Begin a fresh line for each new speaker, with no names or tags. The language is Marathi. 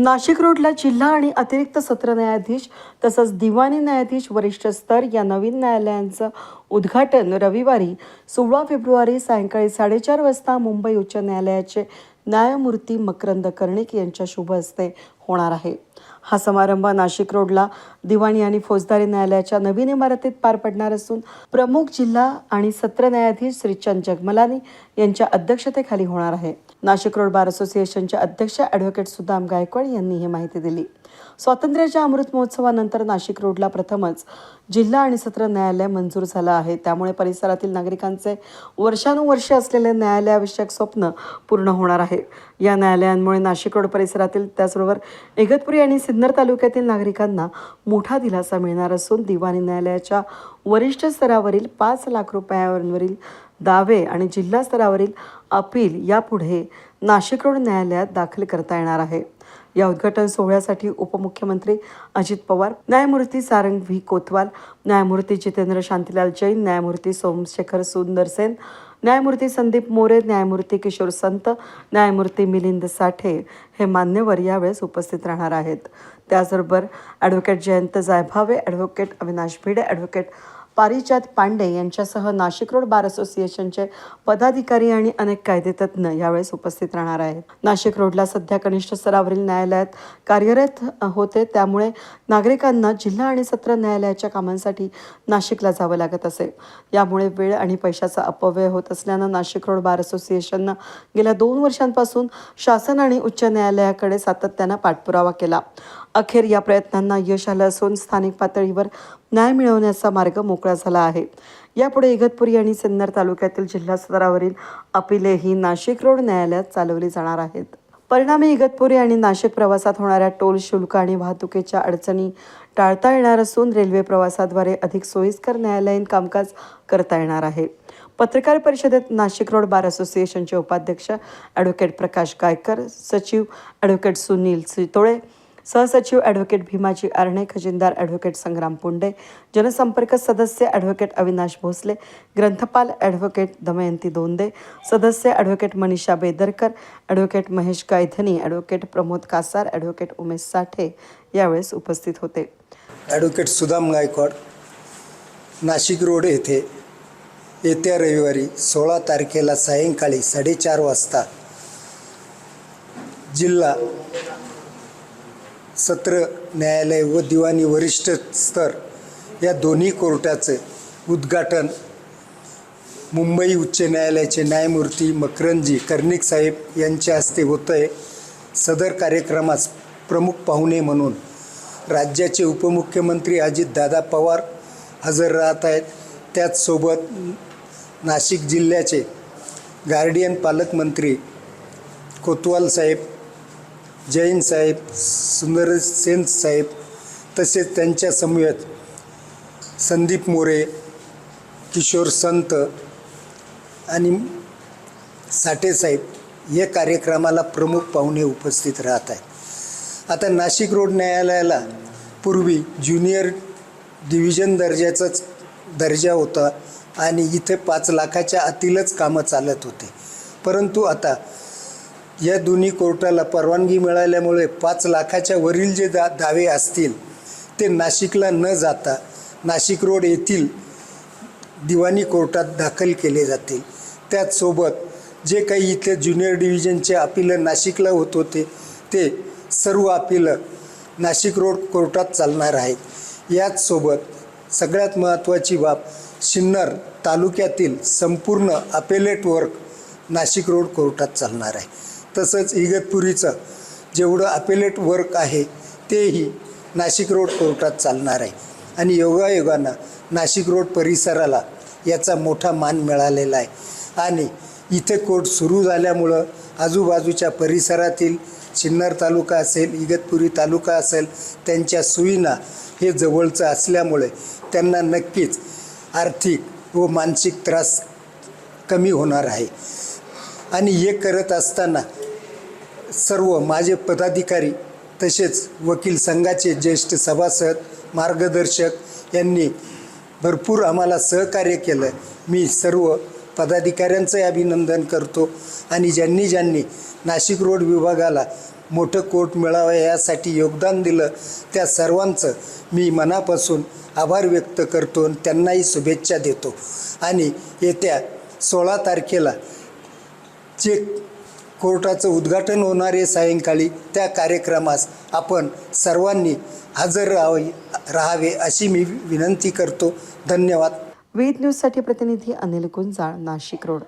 नाशिक रोडला जिल्हा आणि अतिरिक्त सत्र न्यायाधीश तसंच दिवाणी न्यायाधीश वरिष्ठ स्तर या नवीन न्यायालयांचं उद्घाटन रविवारी सोळा फेब्रुवारी सायंकाळी साडेचार वाजता मुंबई उच्च न्यायालयाचे न्यायमूर्ती मकरंद कर्णिक यांच्या शुभ हस्ते होणार आहे. हा समारंभ नाशिक रोडला दिवाणी आणि फौजदारी न्यायालयाच्या नवीन इमारतीत पार पडणार असून प्रमुख जिल्हा आणि सत्र न्यायाधीश श्रीचंद जगमलानी यांच्या अध्यक्षतेखाली होणार आहे. नाशिक रोड बार असोसिएशनचे अध्यक्ष ॲडव्होकेट सुदाम गायकवाड यांनी ही माहिती दिली. स्वातंत्र्याच्या अमृत महोत्सवानंतर नाशिक रोडला प्रथमच जिल्हा आणि सत्र न्यायालय मंजूर झालं आहे. त्यामुळे परिसरातील नागरिकांचे वर्षानुवर्षे असलेले न्यायालयाविषयक स्वप्न पूर्ण होणार आहे. या न्यायालयांमुळे नाशिक रोड परिसरातील त्याचबरोबर इगतपुरी आणि सिन्नर तालुक्यातील नागरिकांना मोठा दिलासा मिळणार असून दिवाणी न्यायालयाच्या वरिष्ठ स्तरावरील पाच लाख रुपयांवरील दावे आणि जिल्हा स्तरावरील अपील यापुढे नाशिक रोड न्यायालयात दाखल करता येणार आहे. या उद्घाटन सोहळ्यासाठी उपमुख्यमंत्री अजित पवार न्यायमूर्ती सारंग व्ही. कोतवाल न्यायमूर्ती जितेंद्र शांतीलाल जैन न्यायमूर्ती सोमशेखर सुंदरसेन न्यायमूर्ती संदीप मोरे न्यायमूर्ती किशोर संत न्यायमूर्ती मिलिंद साठे हे मान्यवर यावेळेस उपस्थित राहणार आहेत. त्याचबरोबर advocate Jayant Jaibhave advocate Avinash Bhide advocate Parijat Pande यांच्यासह नाशिक रोड बार असोसिएशनचे पदाधिकारी आणि अनेक कायदेतज्ञ यावेळेस उपस्थित राहणार आहेत. नाशिक रोडला सध्या कनिष्ठ स्तरावरील न्यायालयात कार्यरत होते. त्यामुळे नागरिकांना जिल्हा आणि सत्र न्यायालयाच्या कामांसाठी नाशिकला जावं लागत असे. यामुळे वेळ आणि पैशाचा अपव्यय होत असल्यानं नाशिक रोड बार असोसिएशननं गेल्या दोन वर्षांपासून शासन आणि उच्च न्यायालयाकडे सातत्यानं पाठपुरावा केला. अखेर या प्रयत्नांना यश आलं असून स्थानिक पातळीवर न्याय मिळवण्याचा मार्ग मोकळा झाला आहे. यापुढे इगतपुरी आणि सिन्नर तालुक्यातील जिल्हा स्तरावरील अपिले ही नाशिक रोड न्यायालयात चालवली जाणार आहेत. परिणामी इगतपुरी आणि नाशिक प्रवासात होणाऱ्या टोल शुल्क आणि वाहतुकीच्या अडचणी टाळता येणार असून रेल्वे प्रवासाद्वारे अधिक सोयीस्कर न्यायालयीन कामकाज करता येणार आहे. पत्रकार परिषदेत नाशिक रोड बार असोसिएशनचे उपाध्यक्ष ॲडव्होकेट प्रकाश गायकर सचिव ॲडव्होकेट सुनील सितोळे सहसचिव ॲडव्होकेट भीमाजी आरणे खजिनदार ॲडव्होकेट संग्राम पुंडे जनसंपर्क सदस्य ॲडव्होकेट अविनाश भोसले ग्रंथपाल ॲडव्होकेट दमयंती दोंदे सदस्य advocate Manisha Bedarkar advocate Mahesh Kaydhani advocate Pramod Kasar advocate Umesh Sathe यावेळेस उपस्थित होते.
ॲडव्होकेट सुदाम गायकवाड नाशिक रोड येथे येत्या रविवारी सोळा तारखेला सायंकाळी साडेचार वाजता जिल्हा सत्र न्यायालय व दिवाणी वरिष्ठ स्तर या दोन्ही कोर्टाचं उद्घाटन मुंबई उच्च न्यायालयाचे न्यायमूर्ती मकरंजी कर्णिक साहेब यांच्या हस्ते होतं आहे सदर कार्यक्रमास प्रमुख पाहुणे म्हणून राज्याचे उपमुख्यमंत्री अजितदादा पवार हजर राहत आहेत. त्याचसोबत नाशिक जिल्ह्याचे गार्डियन पालकमंत्री कोतवाल साहेब जैन साहेब सुंदर सेन साहेब तसेच त्यांच्या समवेत संदीप मोरे किशोर संत आणि साठे साहेब या कार्यक्रमाला प्रमुख पाहुणे उपस्थित राहत आहेत. आता नाशिक रोड न्यायालयाला पूर्वी ज्युनियर डिव्हिजन दर्जाचाच दर्जा होता आणि इथे पाच लाखाच्या आतीलच कामं चालत होते. परंतु आता या दोन्ही कोर्टाला परवानगी मिळाल्यामुळे पाच लाखाच्या वरील जे दा दावे असतील ते नाशिकला न जाता नाशिक रोड येथील दिवाणी कोर्टात दाखल केले जातील. त्याचसोबत जे काही इथले ज्युनियर डिव्हिजनचे अपिलं नाशिकला होत होते ते सर्व अपिलं नाशिक रोड कोर्टात चालणार आहेत. याचसोबत सगळ्यात महत्त्वाची बाब सिन्नर तालुक्यातील संपूर्ण अपेलेट वर्क नाशिक रोड कोर्टात चालणार आहे. तसंच इगतपुरीचं जेवढं अपेलेट वर्क आहे तेही नाशिक रोड कोर्टात चालणार आहे. आणि योगायोगानं नाशिक रोड परिसराला याचा मोठा मान मिळालेला आहे. आणि इथे कोर्ट सुरू झाल्यामुळं आजूबाजूच्या परिसरातील सिन्नर तालुका असेल इगतपुरी तालुका असेल त्यांच्या सुविधा हे जवळचं असल्यामुळे त्यांना नक्कीच आर्थिक व मानसिक त्रास कमी होणार आहे. आणि हे करत असताना सर्व माझे पदाधिकारी तसेच वकील संघाचे ज्येष्ठ सभासद मार्गदर्शक यांनी भरपूर आम्हाला सहकार्य केलं मी सर्व पदाधिकाऱ्यांचं अभिनंदन करतो आणि ज्यांनी ज्यांनी नाशिक रोड विभागाला मोठं कोर्ट मिळावं यासाठी योगदान दिलं त्या सर्वांचं मी मनापासून आभार व्यक्त करतो आणि त्यांनाही शुभेच्छा देतो. आणि येत्या सोळा तारखेला जे कोर्टाचं उद्घाटन होणार आहे सायंकाळी त्या कार्यक्रमास. आपण सर्वांनी हजर राहावे राहावे अशी मी विनंती करतो. धन्यवाद.
वेद न्यूजसाठी प्रतिनिधी अनिल गुंजाळ नाशिक रोड.